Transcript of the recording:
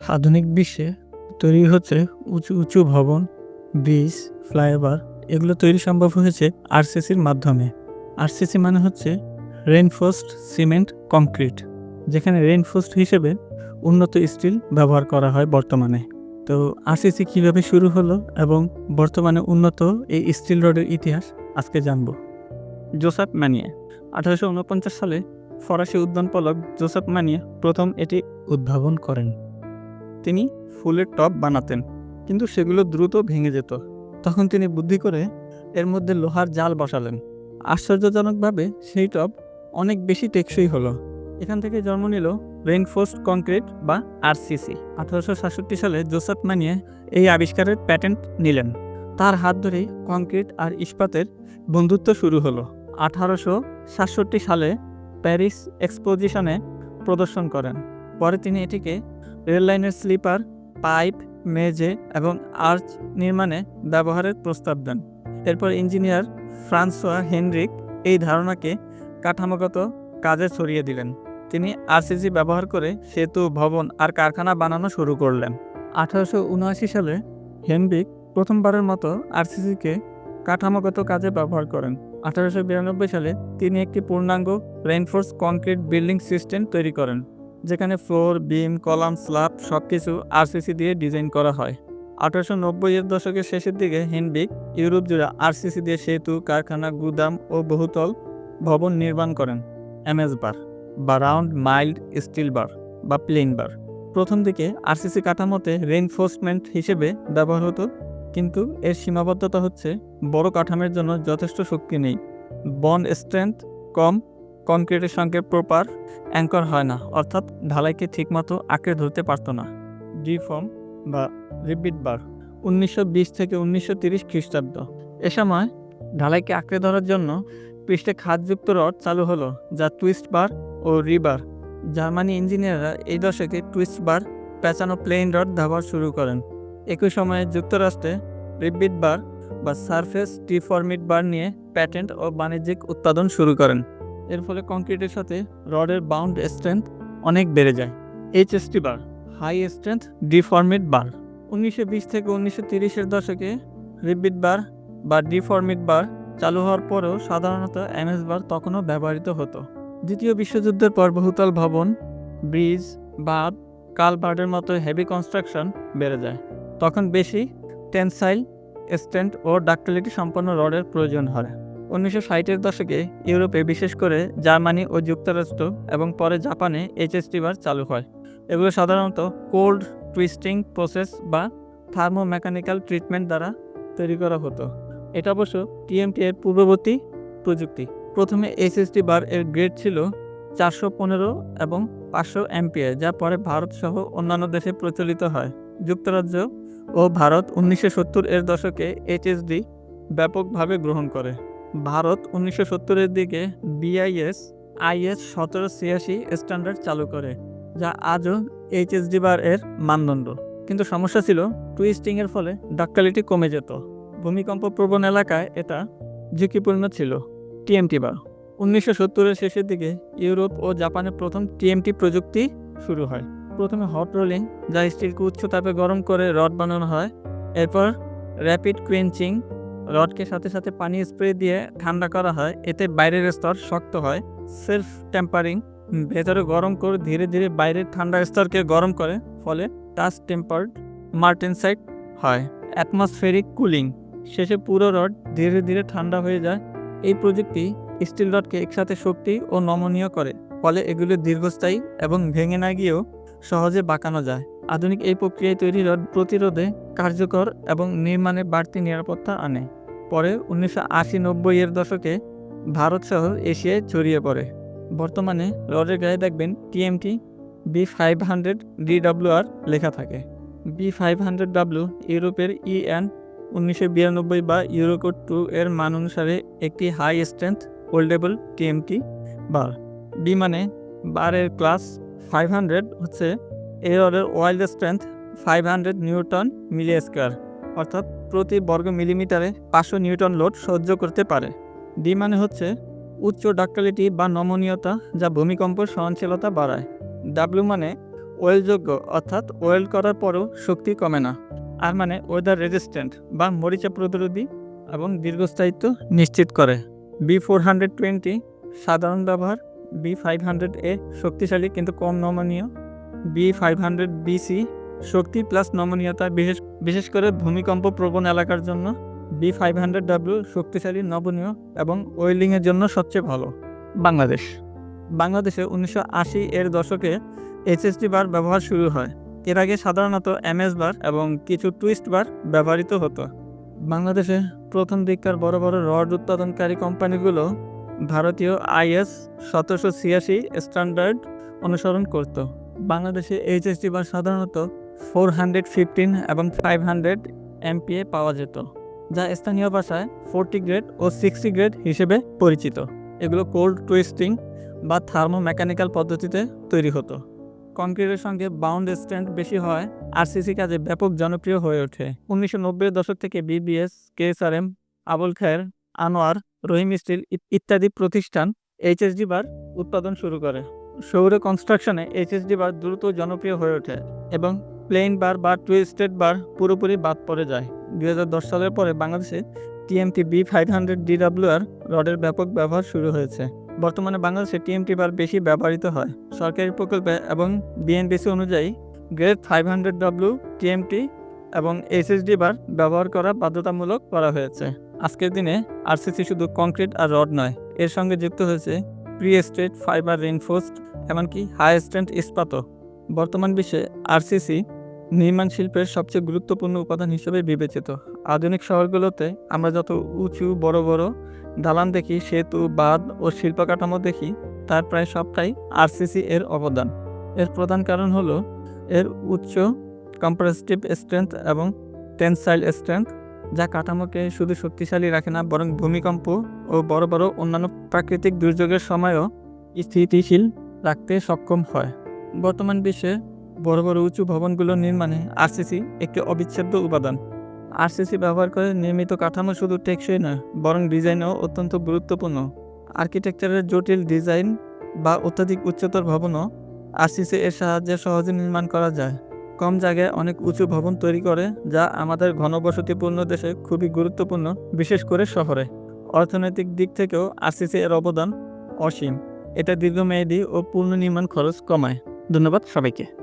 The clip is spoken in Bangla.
আধুনিক বিশ্বে তৈরি হচ্ছে উঁচু উঁচু ভবন, ব্রিজ, ফ্লাইওভার, এগুলো তৈরি সম্ভব হয়েছে আরসিসির মাধ্যমে। আরসিসি মানে হচ্ছে রেনফোর্সড সিমেন্ট কংক্রিট যেখানে রেনফোর্সড হিসেবে উন্নত স্টিল ব্যবহার করা হয় বর্তমানে। তো আরসিসি কীভাবে শুরু হলো এবং বর্তমানে উন্নত এই স্টিল রডের ইতিহাস আজকে জানব। জোসেফ ম্যানিয়ে, আঠারোশো সালে ফরাসি উদ্যানপালক জোসেফ ম্যানিয়ে প্রথম এটি উদ্ভাবন করেন। তিনি ফুলের টব বানাতেন, কিন্তু সেগুলো দ্রুত ভেঙে যেত। তখন তিনি বুদ্ধি করে এর মধ্যে লোহার জাল বসালেন। আশ্চর্যজনকভাবে সেই টব অনেক বেশি টেকসই হলো। এখান থেকে জন্ম নিল রেইনফোর্সড কংক্রিট বা আরসিসি। আঠারোশো সাতষট্টি সালে জোসেফ মানিয়ে এই আবিষ্কারের প্যাটেন্ট নিলেন। তার হাত ধরেই কংক্রিট আর ইস্পাতের বন্ধুত্ব শুরু হলো। আঠারোশো সাতষট্টি সালে প্যারিস এক্সপোজিশনে প্রদর্শন করেন। পরে তিনি এটিকে রেল লাইনের স্লিপার, পাইপ মেজে এবং আর্চ নির্মাণে ব্যবহারের প্রস্তাব দেন। এরপর ইঞ্জিনিয়ার ফ্রান্সোয়া হেনরিক এই ধারণাকে কাঠামোগত কাজে ছড়িয়ে দিলেন। তিনি আরসিসি ব্যবহার করে সেতু, ভবন আর কারখানা বানানো শুরু করলেন। আঠারোশো উনআশি সালে হেনরিক প্রথমবারের মতো আরসিসিকে কাঠামোগত কাজে ব্যবহার করেন। আঠারোশো বিরানব্বই সালে তিনি একটি পূর্ণাঙ্গ রেইনফোর্স কংক্রিট বিল্ডিং সিস্টেম তৈরি করেন। যেখানে ফ্লোর, বিম, কলাম, স্ল্যাব সব কিছু আরসিসি দিয়ে ডিজাইন করা হয়। আঠারোশো নব্বইয়ের দশকের শেষের দিকে হেনবিক ইউরোপ জুড়ে আরসিসি দিয়ে সেতু, কারখানা, গুদাম ও বহুতল ভবন নির্মাণ করেন। এমএস বার বা রাউন্ড মাইল্ড স্টিল বার বা প্লেন বার। প্রথম দিকে আরসিসি কাঠামোতে রেইনফোর্সমেন্ট হিসেবে ব্যবহার হতো, কিন্তু এর সীমাবদ্ধতা হচ্ছে বড় কাঠামের জন্য যথেষ্ট শক্তি নেই। বন স্ট্রেংথ কম কনক্রিটের সঙ্গে প্রপার অ্যাঙ্কর হয় না, অর্থাৎ ঢালাইকে ঠিকমতো আঁকড়ে ধরতে পারতো না। ডিফর্ম বা রিপিট বার, উনিশশো বিশ থেকে উনিশশো খ্রিস্টাব্দ। এ সময় ঢালাইকে আঁকড়ে ধরার জন্য পৃষ্ঠে খাদযুক্ত রড চালু হলো, যা টুইস্ট বার ও রিবার। জার্মানি ইঞ্জিনিয়াররা এই দশকে টুইস্ট বার, পেঁচানো প্লেন রড ব্যবহার শুরু করেন। একই সময়ে যুক্তরাষ্ট্রে রিপিট বার বা সারফেস ডিফর্মিট বার নিয়ে প্যাটেন্ট ও বাণিজ্যিক উৎপাদন শুরু করেন। এর ফলে কংক্রিটের সাথে রডের বাউন্ড স্ট্রেংথ অনেক বেড়ে যায়। HST bar high strength deformed bar উনিশশো বিশ থেকে উনিশশো তিরিশের দশকে রিবিট বার বা ডিফর্মিট বার চালু হওয়ার পরেও সাধারণত এমএস বার তখনও ব্যবহৃত হতো। দ্বিতীয় বিশ্বযুদ্ধের পর বহুতল ভবন ব্রিজ বাঁধ কালভার্টের মতো হেভি কনস্ট্রাকশন বেড়ে যায়। তখন বেশি টেনসাইল স্ট্যান্ড ও ডাক্টালিটি সম্পন্ন রডের প্রয়োজন হয়। উনিশশো ষাটের দশকে ইউরোপে, বিশেষ করে জার্মানি ও যুক্তরাষ্ট্র এবং পরে জাপানে এইচএসটি বার চালু হয়। এগুলো সাধারণত কোল্ড টুইস্টিং প্রসেস বা থার্মোমেকানিক্যাল ট্রিটমেন্ট দ্বারা তৈরি করা হতো। এটা অবশ্য টিএমটি এর পূর্ববর্তী প্রযুক্তি। প্রথমে এইচএসটি বার এর গ্রেড ছিল চারশো পনেরো এবং পাঁচশো এমপিএ, যা পরে ভারত সহ অন্যান্য দেশে প্রচলিত হয়। যুক্তরাজ্য ও ভারত উনিশশো সত্তর এর দশকে এইচএসডি ব্যাপকভাবে গ্রহণ করে। ভারত উনিশশো সত্তরের দিকে বিআইএস আইএস সতেরো ছিয়াশি স্ট্যান্ডার্ড চালু করে, যা আজও এইচএসডি বার এর মানদণ্ড। কিন্তু সমস্যা ছিল টুইস্টিংয়ের ফলে ডাক্টালিটি কমে যেত। ভূমিকম্প প্রবণ এলাকায় এটা ঝুঁকিপূর্ণ ছিল। TMT bar. উনিশশো সত্তরের শেষের দিকে ইউরোপ ও জাপানে প্রথম টিএমটি প্রযুক্তি শুরু হয়। প্রথমে হট রোলিং যা স্টিলকে উচ্চ তাপে গরম করে রড বানানো হয়। এরপর র্যাপিড কুয়েঞ্চিং রডকে সাথে সাথে পানি স্প্রে দিয়ে ঠান্ডা করা হয়। এতে বাইরের স্তর শক্ত হয়। সেলফ টেম্পারিং ভেতরে গরম করে ধীরে ধীরে বাইরের ঠান্ডা স্তরকে গরম করে, ফলে টাচ টেম্পার্ড মার্টেনসাইড হয়। অ্যাটমসফেরিক কুলিং শেষে পুরো রড ধীরে ধীরে ঠান্ডা হয়ে যায়। এই প্রযুক্তি স্টিল রডকে একসাথে শক্তি ও নমনীয় করে, ফলে এগুলো দীর্ঘস্থায়ী এবং ভেঙে না গিয়েও সহজে বাঁকানো যায়। আধুনিক এই প্রক্রিয়ায় তৈরি রড প্রতিরোধে কার্যকর এবং নির্মাণে বাড়তি নিরাপত্তা আনে। পরে উনিশশো আশি নব্বই এর দশকে ভারত সহ এশিয়ায় ছড়িয়ে পড়ে। বর্তমানে রডের গায়ে দেখবেন TMT B five hundred DWR লেখা থাকে। বি ফাইভ হান্ড্রেড ডাব্লিউ ইউরোপের ইএন উনিশশো বিরানব্বই বা ইউরোকোড টু এর মান অনুসারে একটি high strength weldable TMT bar. B মানে বারের ক্লাস ফাইভ হান্ড্রেড হচ্ছে রডের yield strength five hundred newton milli square অর্থাৎ প্রতি বর্গ মিলিমিটারে পাঁচশো নিউটন লোড সহ্য করতে পারে। ডি মানে হচ্ছে উচ্চ ডাক্টালিটি বা নমনীয়তা যা ভূমিকম্প সহনশীলতা বাড়ায়। ডাব্লিউ মানে ওয়েলযোগ্য, অর্থাৎ ওয়েল করার পরও শক্তি কমে না। আর মানে ওয়েদার রেজিস্ট্যান্ট বা মরিচা প্রতিরোধী এবং দীর্ঘস্থায়িত্ব নিশ্চিত করে। বি ফোর হান্ড্রেড টোয়েন্টি সাধারণ ব্যবহার বি ফাইভ হান্ড্রেড এ শক্তিশালী কিন্তু কম নমনীয় বি ফাইভ হান্ড্রেড বিসি শক্তি প্লাস নমনীয়তা বিশেষ বিশেষ করে ভূমিকম্প প্রবণ এলাকার জন্য বি ফাইভ হান্ড্রেড ডাব্লিউ শক্তিশালী নমনীয় এবং ওয়েল্ডিংয়ের জন্য সবচেয়ে ভালো। বাংলাদেশ। বাংলাদেশে উনিশশো আশি এর দশকে এইচএসডি বার ব্যবহার শুরু হয়। এর আগে সাধারণত এমএস বার এবং কিছু টুইস্ট বার ব্যবহৃত হতো। বাংলাদেশে প্রথম দিককার বড় বড় রড উৎপাদনকারী কোম্পানিগুলো ভারতীয় আইএস সতেরোশো ছিয়াশি স্ট্যান্ডার্ড অনুসরণ করত। বাংলাদেশে এইচএসডি বার সাধারণত ফোর হান্ড্রেড ফিফটিন এবং ফাইভ হান্ড্রেড এমপিএ পাওয়া যেত, যা স্থানীয় ভাষায় ফোরটি গ্রেড ও সিক্সটি গ্রেড হিসেবে পরিচিত। এগুলো কোল্ড টুইস্টিং বা থার্মো মেকানিক্যাল পদ্ধতিতে তৈরি হতো। কংক্রিটের সঙ্গে বাউন্ড স্ট্যান্ড বেশি হয় আরসিসি কাজে ব্যাপক জনপ্রিয় হয়ে ওঠে। উনিশশো দশক থেকে BBS, KSRM, Abul Khair, Anwar, Rahim steel ইত্যাদি প্রতিষ্ঠান এইচএসডি বার উৎপাদন শুরু করে। সৌর কনস্ট্রাকশনে এইচএসডি বার দ্রুত জনপ্রিয় হয়ে ওঠে এবং প্লেন বার বা টু টুইস্টেড বার পুরোপুরি বাদ পড়ে যায়। দুই হাজার দশ সালের পরে বাংলাদেশে TMT B five hundred DWR রডের ব্যাপক ব্যবহার শুরু হয়েছে। বর্তমানে বাংলাদেশে টিএমটি বার বেশি ব্যবহৃত হয়। সরকারি প্রকল্পে এবং বিএনবিসি অনুযায়ী grade five hundred W, TMT এবং এসএসডি বার ব্যবহার করা বাধ্যতামূলক করা হয়েছে। আজকের দিনে আরসিসি শুধু কংক্রিট আর রড নয়, এর সঙ্গে যুক্ত হয়েছে প্রি স্ট্রেট ফাইবার রেনফোর্সড এমনকি হাই স্ট্রেন্থ ইস্পাতও। বর্তমান বিশ্বে আরসিসি নির্মাণ শিল্পের সবচেয়ে গুরুত্বপূর্ণ উপাদান হিসেবে বিবেচিত। আধুনিক শহরগুলোতে আমরা যত উঁচু, বড় বড় দালান দেখি, সেতু, বাঁধ ও শিল্প কাঠামো দেখি, তার প্রায় সবটাই আরসিসি এর অবদান। এর প্রধান কারণ হলো এর উচ্চ কম্পারেটিভ স্ট্রেংথ এবং টেনসাইল স্ট্রেংথ যা কাঠামোকে শুধু শক্তিশালী রাখে না, বরং ভূমিকম্প ও বড় বড় অন্যান্য প্রাকৃতিক দুর্যোগের সময়ও স্থিতিশীল রাখতে সক্ষম হয়। বর্তমান বিশ্বে বড় বড় উঁচু ভবনগুলোর নির্মাণে আরসিসি একটি অবিচ্ছেদ্য উপাদান। আরসিসি ব্যবহার করে নির্মিত কাঠামো শুধু টেকসই নয়, বরং ডিজাইনও অত্যন্ত গুরুত্বপূর্ণ। আর্কিটেকচারের জটিল ডিজাইন বা অত্যাধিক উচ্চতর ভবনও আরসিসি এর সাহায্যে সহজে নির্মাণ করা যায়। কম জায়গায় অনেক উঁচু ভবন তৈরি করে, যা আমাদের ঘনবসতিপূর্ণ দেশে খুবই গুরুত্বপূর্ণ, বিশেষ করে শহরে। অর্থনৈতিক দিক থেকেও আরসিসি এর অবদান অসীম। এটা দীর্ঘমেয়াদী ও পূর্ণ নির্মাণ খরচ কমায়। ধন্যবাদ সবাইকে।